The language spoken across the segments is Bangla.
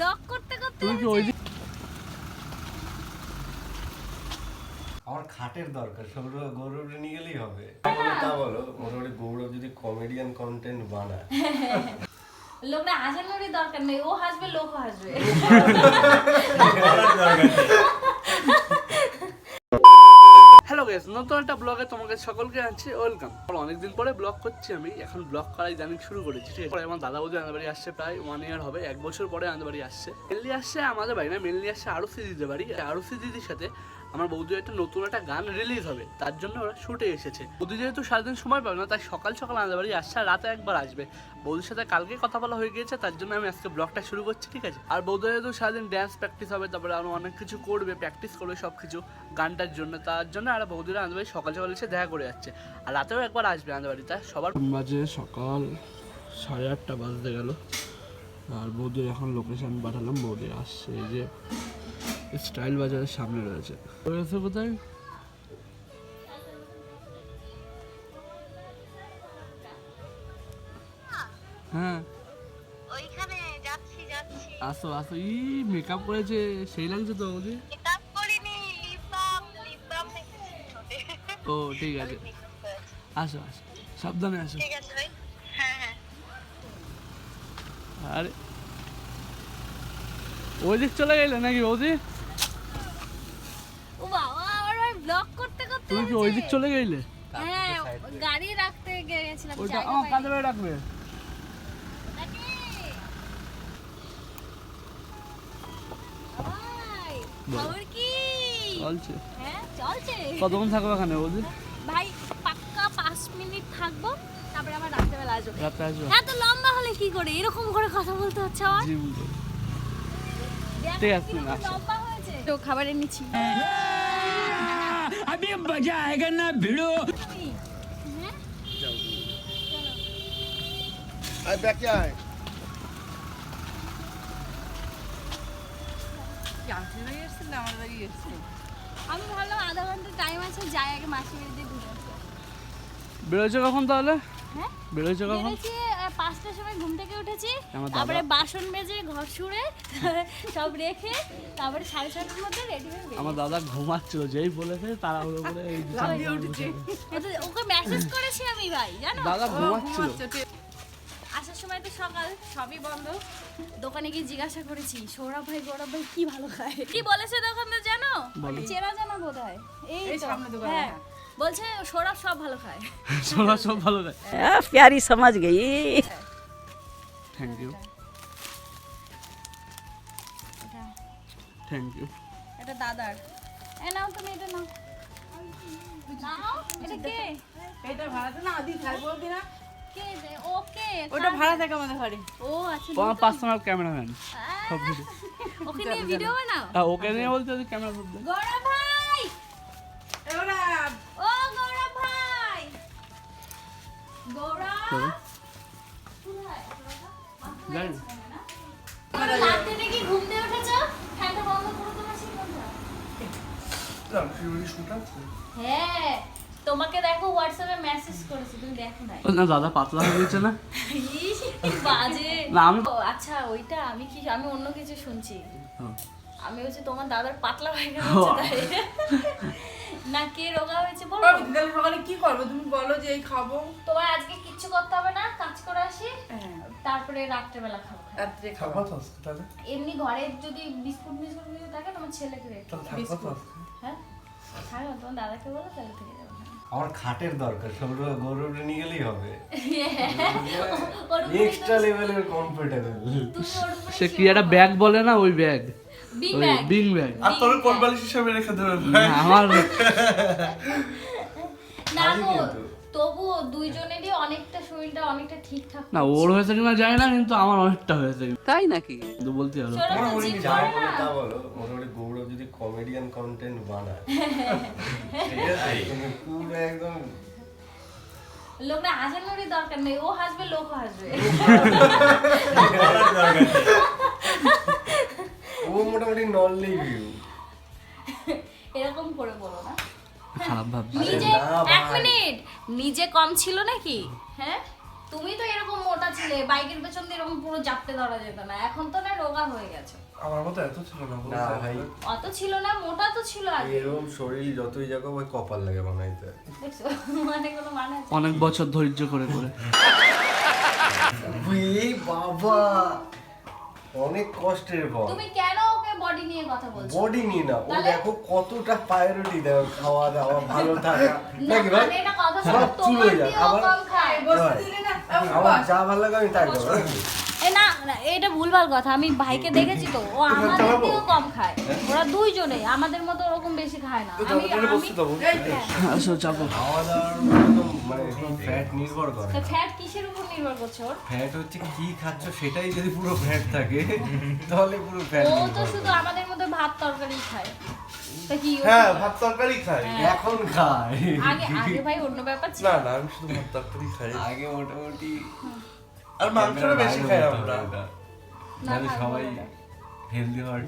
ব্লগ করতে করতে তুমি কি ওই দিক আমার খাটের দরকার সৌরভ গৌরব নিয়ে গেলেই হবে। তা বলো মোটামুটি গৌরব যদি কমেডিয়ান কন্টেন্ট বানায়। লোকটা হাসানোরই দরকার নেই ও হাসবে লোক হাসবে। গেস নতুন একটা ব্লগে তোমাকে সকলকে আনছি ওয়েলকাম অনেকদিন পরে ব্লগ করছি আমি, এখন ব্লগ করাই জানি শুরু করেছি, ঠিক আছে? আমার দাদা বৌদি আমাদের আসছে, প্রায় ওয়ান ইয়ার হবে, এক বছর পরে আমাদের আসছে। মেনলি আসছে আমাদের বাড়ি না, মেনলি আসছে আরুসি দিদির বাড়ি। আরুসি দিদির সাথে আমার বৌদি একটা নতুন একটা গান রিলিজ হবে, তার জন্য ওরা শুটে এসেছে। বৌদি যেহেতু সারাদিন সময় পাবে না, তাই সকাল সকাল আমাদের বাড়ি আসছে আর রাতে একবার আসবে। বৌদির সাথে কালকে কথা বলা হয়ে গিয়েছে, তার জন্য আমি আজকে ব্লগটা শুরু করছি, ঠিক আছে? আর বৌদি যেহেতু সারাদিন ড্যান্স প্র্যাকটিস হবে, তারপরে আরও অনেক কিছু করবে প্র্যাকটিস করবে সব কিছু গানটার জন্য, তার জন্য আর বৌদিরা আমাদের বাড়ি সকাল সকাল এসে দেখা করে যাচ্ছে। আর রাতেও একবার আসবে আমাদের বাড়িতে, সবার মাঝে সকাল সাড়ে আটটা বাজতে গেল। আর বৌদির এখন লোকেশন পাঠালাম, বৌদি আসছে এই যে স্টাইল বাজারের সামনে রয়েছে। রয়েছে কোথায়? হ্যাঁ। ওইখানে যাচ্ছি যাচ্ছি। আসো আসো। ই মেকআপ করেছে। সেই লাগছে তো বৌদি মেকআপ করিনি লিপ বাম লিপ বাম ও ঠিক আছে। আসো আসো। সাবধানে আসো। ঠিক আছে ভাই। হ্যাঁ হ্যাঁ। আরে। ওই দিক চলে গেলে নাকি বৌদি ও বাবা আমার ভাই ব্লগ করতে করতে তুমি কি ওই দিক চলে গেলে? হ্যাঁ গাড়ি রাখতে গেছিলাম ওইটা জায়গা আমার কাঁধে রাখবে? ভাই, খবর কি? চলছে। হ্যাঁ চলছে। কতক্ষণ থাকবে এখানে বৌদি? ভাই পাক্কা পাঁচ মিনিট থাকব তারপরে আবার রাত্রেবেলা আসব। রাতে আসবে। এত লম্বা হলে কি করে? এরকম করে কথা বলতে হচ্ছে আমার? জি বুঝতে ঠিক আছে, লম্বা হয়েছে। তো খাবার এনেছি अभी मजा आएगा ना भिड़ो হ্যাঁ আমি ভাবলাম আধা ঘন্টা টাইম আছে যাই আগে মাসি বাড়িতে ঘুরে আসি। বেরোছো কখন তাহলে হ্যাঁ বেরোছো কখন বেরিয়েছি আহ, পাঁচটার সময় ঘুম থেকে উঠেছি। তারপরে বাসন মেজে ঘর শুড়ে সব রেখে তারপরে সাড়ে ছটার মধ্যে রেডি হয়ে আমার দাদা ঘুমাচ্ছিল যেই বলেছে তারা হলো বলে এই ওকে মেসেজ করেছি আমি ভাই জানো? দাদা ঘুমাচ্ছিল। আসার সময় তো সকাল সবই বন্ধ। দোকানে গিয়ে জিজ্ঞাসা করেছি সৌরভ ভাই গৌরব ভাই কি ভালো খায়? কি বলেছে দোকানদার জানো? চেনা জানা বোধ হয় এই তো, হ্যাঁ। বলছে সোরা সব ভালো খায়। সোরা সব ভালো খায়। প্যারি সমাজ গেই। থ্যাংক ইউ থ্যাংক ইউ এটা দাদার। এ নাও তুমি এটা নাও। নাও এটা কে? এটা ভাড়াতে না আদি খাই বলতি না? ওকে ওটা ভাড়া থাকে আমাদের ঘরে ও আচ্ছা তোমার পার্সোনাল ক্যামেরাম্যান ওকে নিয়ে ভিডিও বানাও। হ্যাঁ, ওকে নিয়ে বলতে ক্যামেরা হ্যাঁ তোমাকে দেখো হোয়াটসঅ্যাপে মেসেজ করেছি তুমি দেখো নাই? না দাদা পাতলা হয়ে গেছে না বাজে না, আমি- আচ্ছা ওইটা আমি কি আমি অন্য কিছু শুনছি। আমি হচ্ছে তোমার দাদার পাতলা হয়ে গেছে। তাই। না কে রোগা হয়েছে বলো। তাহলে সকালে কি করব? তুমি বলো যে এই খাব। তোমার আজকে কিচ্ছু করতে হবে না কাজ করে আসি। হ্যাঁ। তারপরে রাত্রেবেলা খাব। রাত্রে খাব। এমনি ঘরে যদি বিস্কুট মিস্কুট কিছু থাকে তোমার ছেলেকে বিস্কুট। হ্যাঁ? থাকো তোমার দাদাকে বলো তাহলে থেকে যাব আমার খাটের দরকার সৌরভ গৌরব নিয়ে গেলেই হবে। এক্সট্রা লেভেলের কমফোর্টেবল সে কি একটা ব্যাগ বলে না ওই ব্যাগ বিং ব্যাগ আর তোর কোন বালিশ হিসাবে রেখে দেবে আমার না তবুও দুইজনেরই অনেকটা শরীরটা অনেকটা ঠিকঠাক না ওর হয়েছে কিনা জানি না কিন্তু আমার অনেকটা হয়েছে। তাই নাকি? কিন্তু বলতে হলো বলো না। তা বলো। মোটামুটি গৌরব যদি কমেডিয়ান কন্টেন্ট বানায়। ঠিক আছে? তুমি পুরো একদম লোকটা হাসানোরই দরকার নেই। ও হাসবে লোক হাসবে। নিজে এক মিনিট। নিজে কম ছিল নাকি? হ্যাঁ? তুমি তো এরকম মোটা ছিলে বাইকের পেছন দিয়ে এরকম পুরো জাপটে ধরা যেত না। এখন তো না রোগা হয়ে গেছে। আমার মতো এত ছিল না না ভাই। অত ছিল না মোটা তো ছিল আগে এরকম শরীর যতই যাকো ওই কপাল লাগে বানাইতে। দেখছ? মানে কোনো মানে আছে? অনেক বছর ধৈর্য করে করে। বাবা অনেক কষ্টের ফল তুমি কেন বডি নিয়ে কথা বলছো বডি নিয়ে না ও দেখো কতটা প্রায়োরিটি দেয় খাওয়া দাওয়া ভালো থাকা নাকি ভাই মানে এটা কথা সব তোমার যায়। আবার- কম খায়। বসতে হয়। দিলে না আমার যা ভালো লাগে আমি তাই করব এ না না, এটা ভুলভাল কথা। আমি ভাইকে দেখেছি তো ও আমাদের দিয়েও কম খায়। ওরা দুইজনে আমাদের মতো ওরকম বেশি খায় না। আমি আমি আসো চাপো। খাওয়া দাওয়ার মানে ফ্যাট নির্ভর করে। তো ফ্যাট কিসের উপর নির্ভর করছে ওর? ফ্যাট হচ্ছে কি খাচ্ছ সেটাই যদি পুরো ফ্যাট থাকে তাহলে পুরো ফ্যাট ও তো শুধু আমাদের মতো ভাত তরকারি খায়। তা কি হ্যাঁ ভাত তরকারি খাই এখন খায়। আগে আগে ভাই অন্য ব্যাপার ছিল। না না আমি শুধু ভাত তরকারি খাই। আগে মোটামুটি আর মাংসটা বেশি খাই আমরা না। তাহলে সবাই হেলদি হওয়ার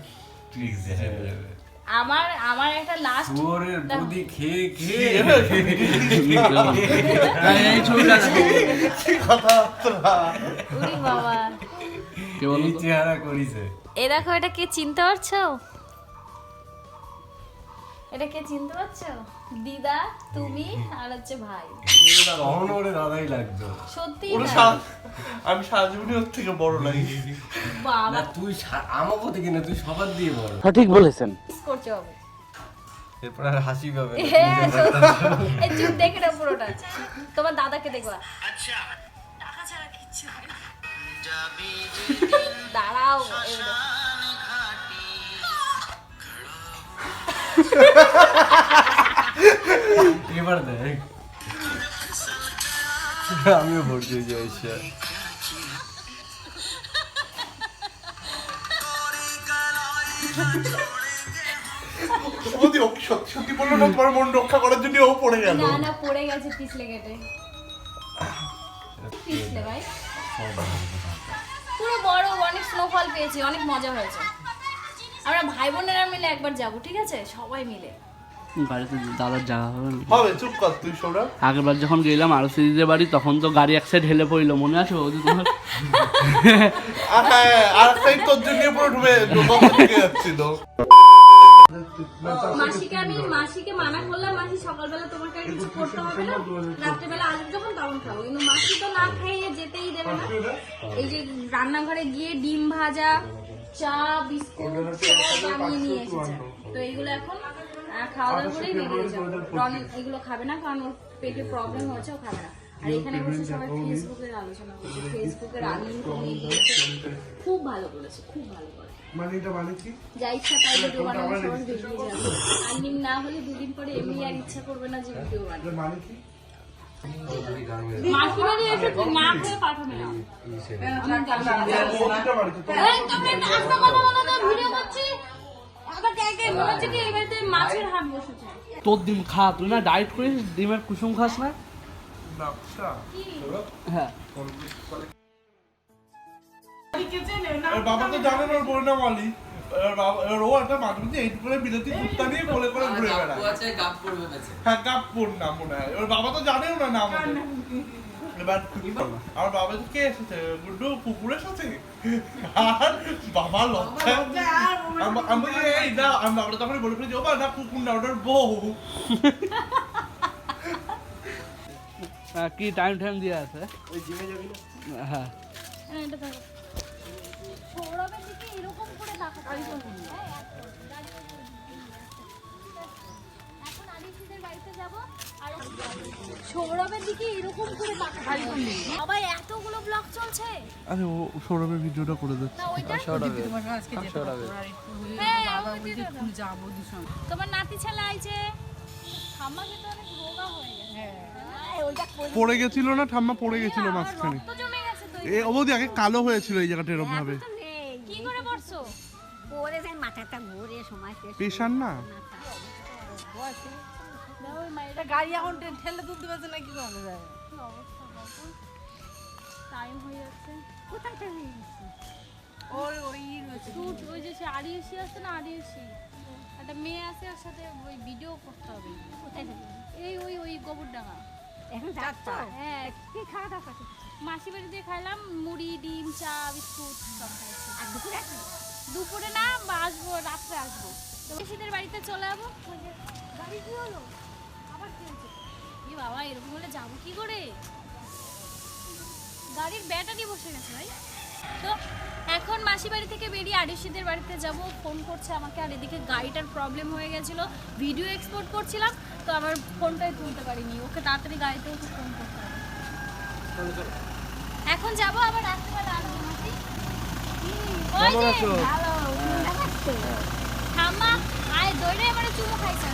ট্রিক্স যাবে আমার আমার একটা লাস্ট শুয়োরের বুদ্ধি খেয়ে খেয়ে। এই ছবিটা দেখো। উরি বাবা। কে বলো চেহারা করিছে। এ দেখো এটা কে চিনতে পারছ? এটা কে চিনতে পারছ? দিদা তুমি আর হচ্ছে ভাই। ওরে দাদাই লাগতো সত্যি আমি সারা ওর থেকে বড় লাগি। বাবা। না তুই আমাকে থেকে না তুই সবার দিয়ে বড়। সঠিক বলেছেন। মিস হবে। এরপর আর হাসি পাবে। হ্যাঁ সত্যি। এই চুপ দেখে না পুরোটা। তোমার দাদাকে দেখবা। টাকা ছাড়া কিচ্ছু হয় না। দাঁড়াও এবারে। দেখ আমিও ভর্তি হয়ে যাই সে যদি ও কি সত্যি সত্যি বলল না তোমার মন রক্ষা করার জন্য ও পড়ে গেল। না না পড়ে গেছে পিছলে কেটে পিছলে ভাই। পুরো বড় অনেক স্নোফল পেয়েছি অনেক মজা হয়েছে। আমরা ভাই বোনেরা মিলে একবার যাব ঠিক আছে? সবাই মিলে। বাড়িতে দাদার জায়গা হবে। না হবে চুপ কর তুই সৌরভ আগের বার যখন গেলাম আরও সিরিজের বাড়ি তখন তো গাড়ি এক সাইড হেলে পড়ল মনে আছে ওই তোমার? আর হ্যাঁ আর তোর জন্য পুরো গঙ্গা যাচ্ছিল। মাসিকে আমি মাসিকে মানা করলাম মাসি সকালবেলা তোমাকে আর কিছু করতে হবে না। রাত্রেবেলা আসবে যখন তখন খাব কিন্তু মাসি তো না খাইয়ে যেতেই দেবে না। এই যে রান্নাঘরে গিয়ে ডিম ভাজা চা বিস্কুট বানিয়ে নিয়ে এসেছে। তো এইগুলো এখন খাওয়া দাওয়া করেই বেরিয়ে যাব রন এগুলো খাবে না কারণ ওর পেটে প্রবলেম হচ্ছে ও খাবে না আর এখানে বসে সবাই ফেসবুকের আলোচনা করছে ফেসবুকের খুব ভালো করেছে খুব ভালো করে মানে এটা মানে কি যা ইচ্ছা তাই ভিডিও বানানো সবাই বেরিয়ে যাবে আর্নিং না হলে দুদিন পরে এমনি আর ইচ্ছা করবে না যে ভিডিও বানাবো মানে কি পাঠাবে না আমি গান গাইছি। ওটা বাড়িতে তো এই, তোমরা একটা কথা বলো ভিডিও করছি। মনে হচ্ছে কি মাছের বসেছে। তোর ডিম খা তুই না ডায়েট করিস ডিমের কুসুম খাস না? হ্যাঁ। বাবা তো জানে না ওর ও একটা মাঝে মধ্যে এইট করে বিরতি কুত্তা নিয়ে কোলে করে ঘুরে বেড়ায়। হ্যাঁ কাপুর নাম মনে হয়। এবার বাবা তো জানেও না নাম এবার আমার বাবা কে এসেছে? গুড্ডু আর বাবা লজ্জা? আম- এই না আমি বাবাটা তখন বলে ফেলেছি ও বা না কুকুর না ওটার বউ কি টাইম টাইম দিয়ে আছে ওই জিমে যাবি না হ্যাঁ এটা ধরো। সৌরভের দিকে এরকম করে তাকাতে হবে। একদম। এখন আদিত্যদের বাড়িতে যাব, আর সৌরভের দিকে এরকম করে তাকাতে হবে। বাবা এতগুলো ব্লগ চলছে। আরে ও সৌরভের ভিডিওটা করে হ্যাঁ, তোমার নাতি ছেলে আইছে। ঠাম্মা কিন্তু অনেক রোগা হয়ে গেছে। হ্যাঁ, ওইটা করে- পড়ে গেছিল না? ঠাম্মা পড়ে গেছিল মাঝখানে রক্ত জমে গেছে তো এ অবধি আগে কালো হয়েছিল এই জায়গাটা এরকম ভাবে। কি করে পড়ছো? পরে যায় মাথাটা ঘুরে সময় পেশান না? এটা গাড়ি এখন ঠেলে তুলতে পারছে না কি করে যায় টাইম হয়ে যাচ্ছে। কোথায়? ওর ওই শুট ওই যে সে আরিউসি আছে না একটা মেয়ে আছে ওর সাথে ওই ভিডিও করতে হবে। কোথায় এই ওই ওই এখন যাচ্ছ? হ্যাঁ কি খাওয়া দাওয়া করছ মাসি বাড়ি দিয়ে খাইলাম মুড়ি ডিম চা বিস্কুট সব খাইছি। আর দুপুরে দুপুরে না আসব রাত্রে আসব। তো বাড়িতে চলে যাব। গাড়ি কি হলো? আবার এ বাবা এরকম হলে যাব কি করে? গাড়ির ব্যাটারি বসে গেছে ভাই। তো এখন মাসি বাড়ি থেকে বেরিয়ে আড়িশিদের বাড়িতে যাব। ফোন করছে আমাকে আর এদিকে গাড়িটার প্রবলেম হয়ে গেছিল। ভিডিও এক্সপোর্ট করছিলাম তো আমার ফোনটাই তুলতে পারিনি। ওকে তাড়াতাড়ি গাড়িতে ওকে ফোন করতে হবে। এখন যাব আবার রাত্রেবেলা আসব ওই যে ভালো ঠাম্মা আয় দৌড়ে এবারে চুমু খাইছে।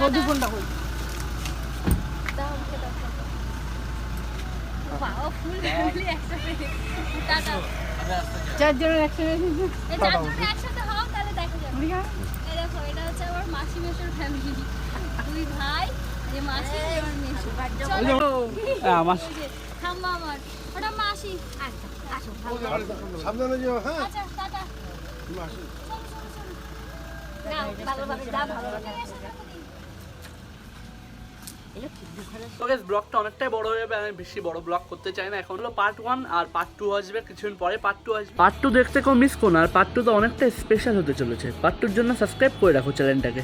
বধু ফোনটা কই দাও ওকে দাও বাবা ফুল ফ্যামিলি একসাথে টাটা চারজনের একসাথে হও তাহলে দেখা যাবে এই দেখো, এটা হচ্ছে আমার মাসি মেশোর ফ্যামিলি দুই ভাই যে মাসি আমার আমার ঠাম্মা আমার। ওটা মাসি। আচ্ছা আসো সাবধানে যেও হ্যাঁ। আচ্ছা টাটা। ব্লগটা অনেকটাই বড় হয়ে যাবে। আমি বেশি বড় ব্লগ করতে চাই না। এখন হলো পার্ট ওয়ান আর পার্ট টু আসবে। কিছুদিন পরে পার্ট টু আসবে। পার্ট টু দেখতে কেউ মিস করো না। আর পার্ট টু তো অনেকটা স্পেশাল হতে চলেছে। পার্ট টুর জন্য সাবস্ক্রাইব করে রাখো চ্যানেলটাকে